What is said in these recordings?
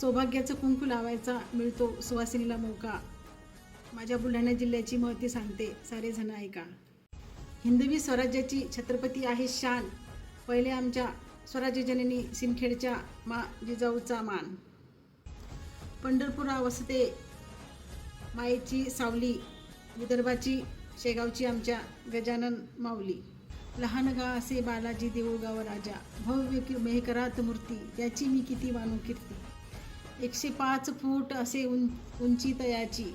सौभाग्याचं कुंकू लावायचा मिळतो सुवासिनीला मौका. माझ्या बुलढाणा जिल्ह्याची महती सांगते सारेजण ऐका. हिंदवी स्वराज्याची छत्रपती आहे शान. पहिले आमच्या स्वराज्य जननी सिंदखेडच्या मा जिजाऊचा मान. पंढरपुरा वसते मायेची सावली विदर्भाची शेगावची आमच्या गजानन माऊली. लहान गा असे बालाजी देऊळगाव राजा. भव्य मेहकरात मूर्ती याची मी किती मानू कीर्ती. एकशे पाच फूट असे उं उंची तयाची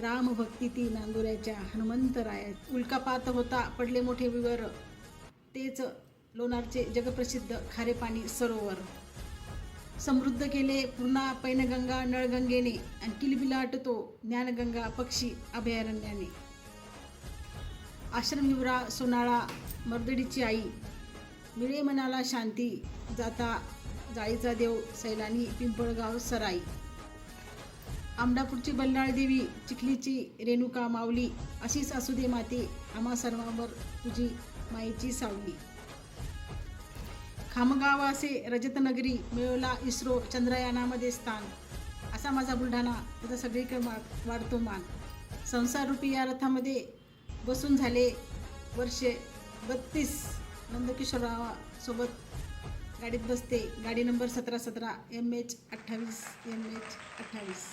राम भक्ती ती नांदुऱ्याच्या हनुमंतराया उल्कापात होता पडले मोठे विवर. तेच लोणारचे जगप्रसिद्ध खारे पाणी सरोवर. समृद्ध केले पूर्णा पैनगंगा नळगंगेने आणि किलबिलाटतो ज्ञानगंगा पक्षी अभयारण्याने. आश्रम युवरा सोनाळा मर्दडीची आई. मिळे मनाला शांती जाता जाळीचा देव सैलानी पिंपळगाव सराई. आमडापूरची बल्लाळ देवी चिखलीची रेणुका माऊली अशीच असू दे माते आम्हा सर्वांवर तुझी माईची सावली. खामगाव असे रजतनगरी मिळवला इस्रो चंद्रयानामध्ये स्थान. असा माझा बुलढाणा त्याचा सगळीकडे मा वाढतो मान. संसाररूपी या रथामध्ये बसून झाले वर्षे बत्तीस नंदकिशोरावासोबत गाडीत बसते. गाडी नंबर सतरा सतरा एम एच अठ्ठावीस एम एच अठ्ठावीस.